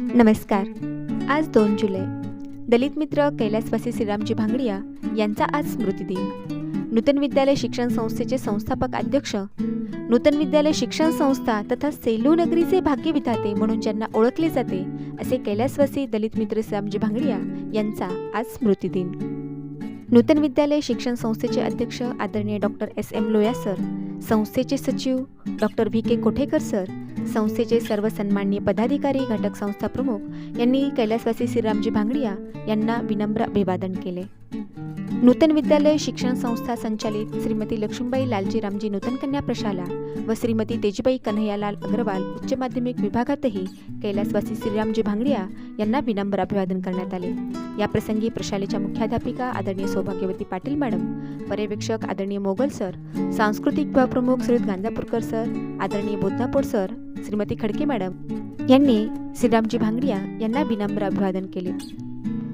नमस्कार. आज दोन जुलै. दलित मित्र कैलासवासी श्रीरामजी भांगडिया यांचा आज स्मृतिदिन. नूतन विद्यालय शिक्षण संस्थेचे संस्थापक अध्यक्ष नूतन विद्यालय शिक्षण संस्था तथा सेलू नगरीचे भाग्यविधाते म्हणून ज्यांना ओळखले जाते असे कैलासवासी दलित मित्र श्रीरामजी भांगडिया यांचा आज स्मृतिदिन. नूतन विद्यालय शिक्षण संस्थेचे अध्यक्ष आदरणीय doctor S M Loya sir संस्थेचे सचिव doctor V K Kothekar sir संस्थेचे सर्व सन्माननीय पदाधिकारी घटक संस्था प्रमुख यांनी कैलासवासी श्रीरामजी भांगडिया यांना विनम्र अभिवादन केले. नूतन विद्यालय शिक्षण संस्था संचालित श्रीमती लक्ष्मीबाई लालजी रामजी नूतन कन्या प्रशाला व श्रीमती तेजबाई कन्हैयालाल अग्रवाल उच्च माध्यमिक विभागातही कैलासवासी श्रीरामजी भांगडिया यांना विनम्र अभिवादन करण्यात आले. या प्रसंगी प्रशालेच्या मुख्याध्यापिका आदरणीय सौभाग्यवती पाटील मॅडम पर्यवेक्षक आदरणीय मोगल सर सांस्कृतिक विभाग प्रमुख श्री गांजापूरकर सर आदरणीय बोधनापोड सर श्रीमती खडके मॅडम यांनी श्रीरामजी भांगडिया यांना विनम्र अभिवादन केले.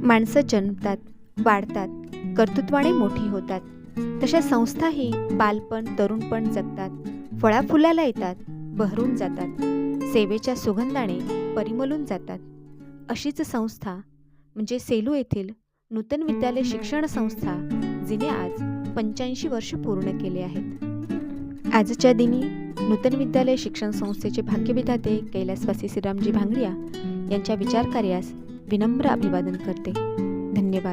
माणसं जन्मतात वाढतात कर्तृत्वाने मोठी होतात. तशा संस्थाही बालपण तरुणपण जगतात. फळाफुलाला येतात बहरून जातात. सेवेच्या सुगंधाने परिमलून जातात. अशीच संस्था म्हणजे सेलू येथील नूतन विद्यालय शिक्षण संस्था जिने आज पंच्याऐंशी वर्ष पूर्ण केले आहेत. आजच्या दिनी नूतन विद्यालय शिक्षण संस्थेचे भाग्यविधाते कैलासवासी श्रीरामजी भांगडिया यांच्या विचारकार्यास विनम्र अभिवादन करते. धन्यवाद.